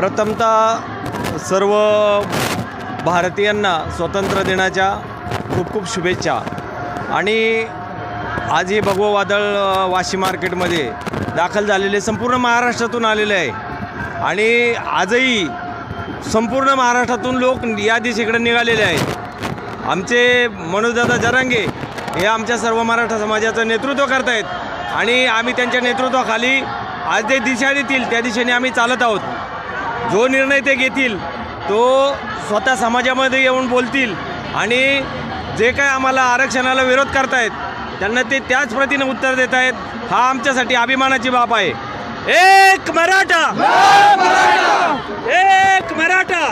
प्रथमतः सर्व भारतीयांना स्वातंत्र्य दिनाच्या खूप खूप शुभेच्छा. आणि आज हे भगवं वादळ वाशी मार्केटमध्ये दाखल झालेले संपूर्ण महाराष्ट्रातून आलेले आहे. आणि आजही संपूर्ण महाराष्ट्रातून लोक या दिशेकडे निघालेले आहेत. आमचे मनोजदादा जरांगे हे आमच्या सर्व मराठा समाजाचं नेतृत्व करतायत. आणि आम्ही त्यांच्या नेतृत्वाखाली आज जे दिशा देतील त्या दिशेने आम्ही चालत आहोत. जो निर्णय ते घेतील तो स्वतः समाजामध्ये येऊन बोलतील आणि जे काय आम्हाला आरक्षणाला विरोध करतायत त्यांना ते त्याच प्रतीनं उत्तर देत आहेत हा आमच्यासाठी अभिमानाची बाब आहे. एक मराठा! एक मराठा!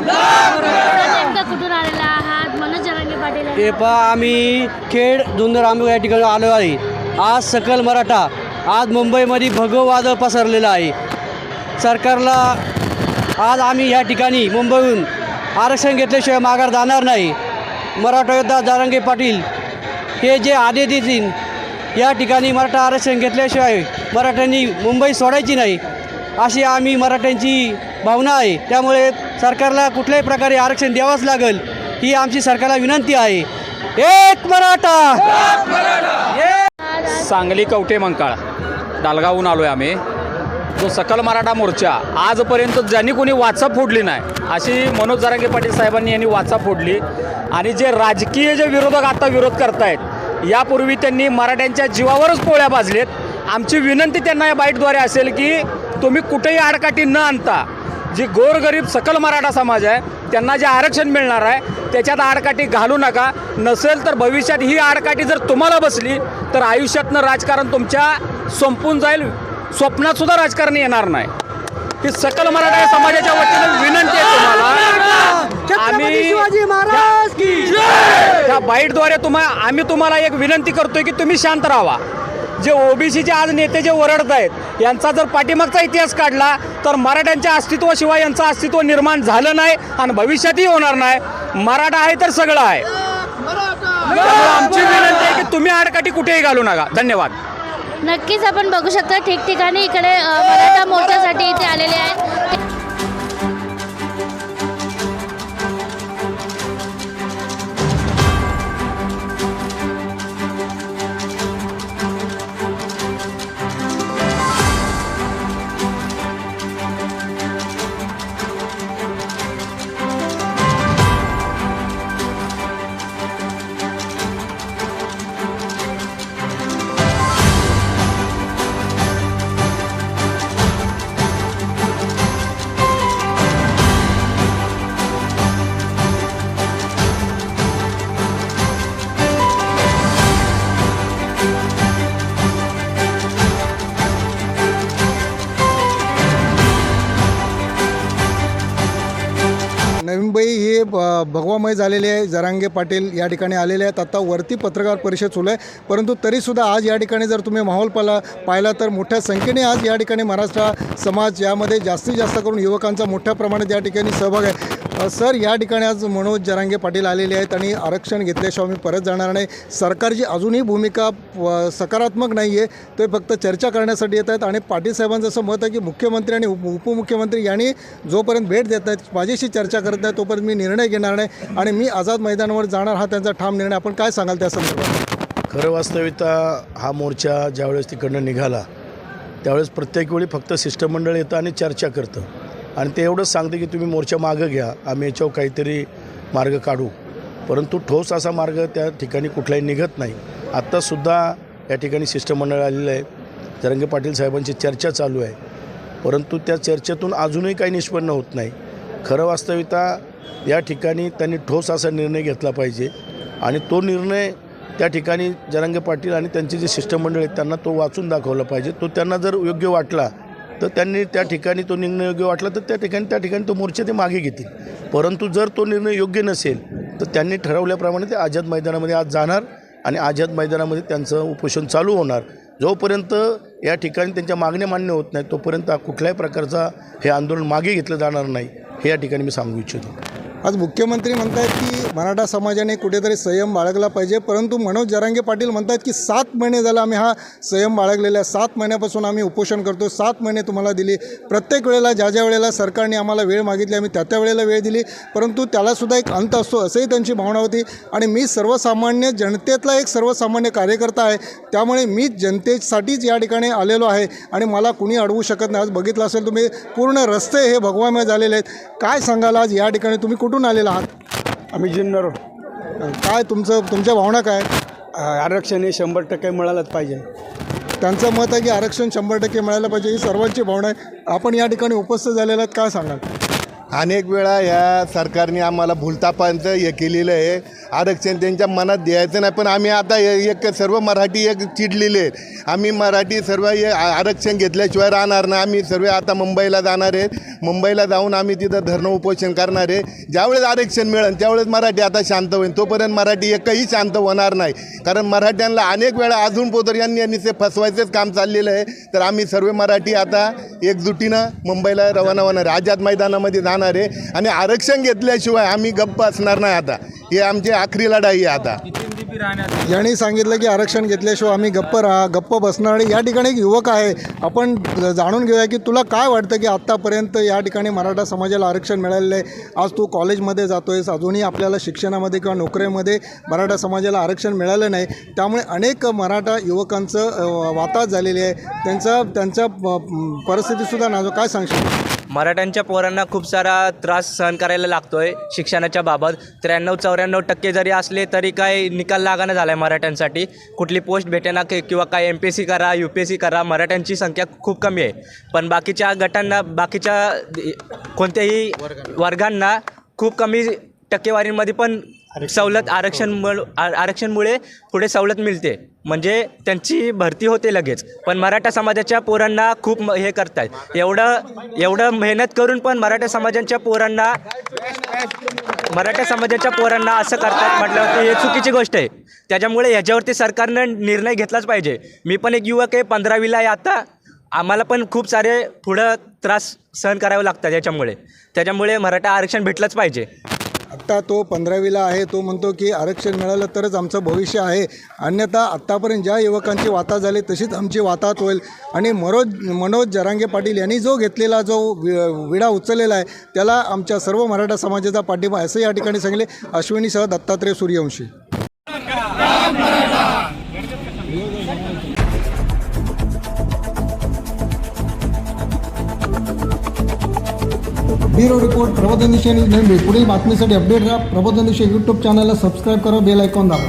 कुठून आलेला आहात? मनोज जरांगे पाटील हे पहा आम्ही खेड धुंदर आंबे या ठिकाणी आलो आहे. आज सकल मराठा आज मुंबईमध्ये भगव वादळ पसरलेलं आहे. सरकारला आज आम्ही या ठिकाणी मुंबईहून आरक्षण घेतल्याशिवाय माघार जाणार नाही. मराठा योद्धा जारंगे पाटील हे जे आदेश देतील या ठिकाणी मराठा आरक्षण घेतल्याशिवाय मराठ्यांनी मुंबई सोडायची नाही अशी आम्ही मराठ्यांची भावना आहे. त्यामुळे सरकारला कुठल्याही प्रकारे आरक्षण द्यावंच लागेल ही आमची सरकारला विनंती आहे. एक मराठा! सांगली कवटे मंकाळ दालगावहून आलो आहे आम्ही. जो सकल मराठा मोर्चा आजपर्यंत ज्यांनी कोणी वाचा फोडली नाही अशी मनोज जरांगे पाटील साहेबांनी यांनी वाचा फोडली. आणि जे राजकीय जे विरोधक आता विरोध करतायत यापूर्वी त्यांनी मराठ्यांच्या जीवावरच पोळ्या भाजलेत. आमची विनंती त्यांना या बाईटद्वारे असेल की तुम्ही कुठेही आडकाठी न आणता जी गोरगरीब सकल मराठा समाज आहे त्यांना जे आरक्षण मिळणार आहे त्याच्यात आडकाठी घालू नका. नसेल तर भविष्यात ही आडकाठी जर तुम्हाला बसली तर आयुष्यातनं राजकारण तुमच्या संपून जाईल. स्वप्नात सुद्धा राजकारण येणार नाही. ही सकल मराठा समाजाच्या वतीनं विनंती आहे तुम्हाला. आम्ही त्या बाईटद्वारे तुम्हाला आम्ही तुम्हाला एक विनंती करतोय की तुम्ही शांत राहा. जे ओबीसीचे आज नेते जे ओरडत आहेत यांचा जर पाठीमागचा इतिहास काढला तर मराठ्यांच्या अस्तित्वाशिवाय यांचं अस्तित्व निर्माण झालं नाही आणि भविष्यातही होणार नाही. मराठा आहे तर सगळं आहे. आमची विनंती आहे की तुम्ही आडकाठी कुठेही घालू नका. धन्यवाद. नक्कीच आपण बघू शकता ठिकठिकाणी इकडे मराठा मोर्चासाठी इथे आलेले आहेत. भगवामय झालेले आहे. जरांगे पाटील या ठिकाणी आलेले आहेत. आता वरती पत्रकार परिषद सुरू आहे. परंतु तरीसुद्धा आज या ठिकाणी जर तुम्ही माहोल पाला पाहिला तर मोठ्या संख्येने आज या ठिकाणी महाराष्ट्र समाज यामध्ये जास्तीत जास्त करून युवकांचा मोठ्या प्रमाणात या ठिकाणी सहभाग आहे. सर या ठिकाणी आज मनोज जरांगे पाटील आलेले आहेत आणि आरक्षण घेतल्याशिवाय मी परत जाणार नाही. सरकारची अजूनही भूमिका सकारात्मक नाही आहे ते फक्त चर्चा करण्यासाठी येत आहेत. आणि पाटील साहेबांचं असं मत आहे की मुख्यमंत्री आणि उप उपमुख्यमंत्री यांनी जोपर्यंत भेट देत आहेत माझ्याशी चर्चा करत आहेत तोपर्यंत मी निर्णय घेणार नाही आणि मी आझाद मैदानावर जाणार हा त्यांचा ठाम निर्णय. आपण काय सांगाल त्या संदर्भात? खरं वास्तविकता हा मोर्चा ज्यावेळेस तिकडनं निघाला त्यावेळेस प्रत्येक वेळी फक्त शिष्टमंडळ येतं आणि चर्चा करतं. आणि ते एवढंच सांगते की तुम्ही मोर्चा मागं घ्या आम्ही याच्यावर काहीतरी मार्ग काढू. परंतु ठोस असा मार्ग त्या ठिकाणी कुठलाही निघत नाही. आत्तासुद्धा या ठिकाणी शिष्टमंडळ आलेलं आहे जरंगे पाटील साहेबांची चर्चा चालू आहे. परंतु त्या चर्चेतून अजूनही काही निष्पन्न होत नाही. खरं वास्तविकता या ठिकाणी त्यांनी ठोस असा निर्णय घेतला पाहिजे. आणि तो निर्णय त्या ठिकाणी जरांगे पाटील आणि त्यांचे जे शिष्टमंडळ आहेत त्यांना तो वाचून दाखवला पाहिजे. तो त्यांना जर योग्य वाटला तर त्यांनी त्या ठिकाणी तो निर्णय योग्य वाटला तर त्या ठिकाणी त्या ठिकाणी तो मोर्चा ते मागे घेतील. परंतु जर तो निर्णय योग्य नसेल तर त्यांनी ठरवल्याप्रमाणे ते आझाद मैदानामध्ये आज जाणार आणि आझाद मैदानामध्ये त्यांचं उपोषण चालू होणार. जोपर्यंत या ठिकाणी त्यांच्या मागण्या मान्य होत नाहीत तोपर्यंत कुठल्याही प्रकारचा हे आंदोलन मागे घेतलं जाणार नाही हे या ठिकाणी मी सांगू इच्छितो. आज मुख्यमंत्री म्हणतायत की मराठा समाजाने कुठेतरी संयम बाळगला पाहिजे परंतु मनोज जरांगे पाटील म्हणतात की सात महिने झाला आम्ही हा संयम बाळगलेला आहे. सात महिन्यापासून आम्ही उपोषण करतो सात महिने तुम्हाला दिली. प्रत्येक वेळेला ज्या ज्या वेळेला सरकारने आम्हाला वेळ मागितली आम्ही त्या त्या वेळेला वेळ दिली. परंतु त्यालासुद्धा एक अंत असतो असंही त्यांची भावना होती. आणि मी सर्वसामान्य जनतेतला एक सर्वसामान्य कार्यकर्ता आहे. त्यामुळे मी जनतेसाठीच या ठिकाणी आलेलो आहे. आणि मला कुणी अडवू शकत नाही. आज बघितलं असेल तुम्ही पूर्ण रस्ते हे भगवामय झालेले आहेत. काय सांगाल आज या ठिकाणी? तुम्ही कुठून आलेला आहात? आम्ही जुन्नर. काय तुमचं तुमच्या भावना काय? आरक्षण हे शंभर टक्के मिळालंच पाहिजे. त्यांचं मत आहे की आरक्षण शंभर टक्के मिळायला पाहिजे ही सर्वांची भावना आहे. आपण या ठिकाणी उपस्थित झालेला आहेत काय सांगाल? अनेक वेळा या सरकारने आम्हाला भूलतापांच हे केलेलं आहे. आरक्षण त्यांच्या मनात द्यायचं नाही पण आम्ही आता ए- एक सर्व मराठी एक चिडलेले आहेत. आम्ही मराठी सर्व हे आरक्षण घेतल्याशिवाय राहणार नाही. आम्ही सर्व आता मुंबईला जाणार आहेत मुंबईला जाऊन आम्ही तिथं धरणं उपोषण करणार आहे. ज्यावेळेस आरक्षण मिळेल त्यावेळेस मराठी आता शांत होईल. तोपर्यंत मराठी एकही शांत होणार नाही. कारण मराठ्यांना अनेक वेळा अजून पोतर यांनी यांनी ते फसवायचंच काम चाललेलं आहे. तर आम्ही सर्व मराठी आता एकजुटीनं मुंबईला रवाना होणार. आहे. आझाद मैदानामध्ये जाणार आहे. आणि आरक्षण घेतल्याशिवाय आम्ही गप्प असणार नाही आता. हे आमची आखरी लढाई आहे आता. यांनी सांगितलं की आरक्षण घेतल्याशिवाय आम्ही गप्प राहा गप्प बसणार आणि या ठिकाणी एक युवक आहे. आपण जाणून घेऊया की तुला काय वाटतं की आत्तापर्यंत या ठिकाणी मराठा समाजाला आरक्षण मिळालेलं आहे? आज तू कॉलेजमध्ये जातो आहेस अजूनही आपल्याला शिक्षणामध्ये किंवा नोकरीमध्ये मराठा समाजाला आरक्षण मिळालं नाही. त्यामुळे अनेक मराठा युवकांचं वाताहत झालेली आहे. त्यांचा त्यांच्या परिस्थितीसुद्धा नाजूक. काय सांगशील? मराठ्यांच्या पोरांना खूप सारा त्रास सहन करायला लागतोय शिक्षणाच्या बाबत. त्र्याण्णव चौऱ्याण्णव टक्के जरी असले तरी काय निकाल लागाना झाला आहे मराठ्यांसाठी. कुठली पोस्ट भेटेना कि- किंवा काय एम पी एस सी करा यू पी एस सी करा मराठ्यांची संख्या खूप कमी आहे. पण बाकीच्या गटांना बाकीच्या कोणत्याही वर्गांना खूप कमी टक्केवारीमध्ये पण सवलत आरक्षण आरक्षणमुळे पुढे सवलत मिळते. म्हणजे त्यांची भरती होते लगेच. पण मराठा समाजाच्या पोरांना खूप म- हे करतायत. एवढं एवढं मेहनत करून पण मराठा समाजाच्या पोरांना मराठा समाजाच्या पोरांना असं करतात म्हटल्यावरती हे चुकीची गोष्ट आहे. त्याच्यामुळे ह्याच्यावरती सरकारनं निर्णय घेतलाच पाहिजे. मी पण एक युवक आहे पंधरावीला आहे आता. आम्हाला पण खूप सारे पुढं त्रास सहन करावे लागतात याच्यामुळे. त्याच्यामुळे मराठा आरक्षण भेटलंच पाहिजे. आत्ता तो पंधरावीला आहे तो म्हणतो की आरक्षण मिळालं तरच आमचं भविष्य आहे. अन्यथा आत्तापर्यंत ज्या युवकांची वाता झाली तशीच आमची वाताहत होईल. आणि मनोज मनोज जरांगे पाटील यांनी जो घेतलेला जो वि विडा उचललेला आहे त्याला आमच्या सर्व मराठा समाजाचा पाठिंबा असं या ठिकाणी सांगले अश्विनीसह Dattatray Suryavanshi. Bureau report Prabodhan Disha news नेहमी पुढील बातमीसाठी अपडेट राहा. प्रबोधन दिशे यूट्यूब चॅनलला सबस्क्राईब करा. बेल ऐकून दाबा.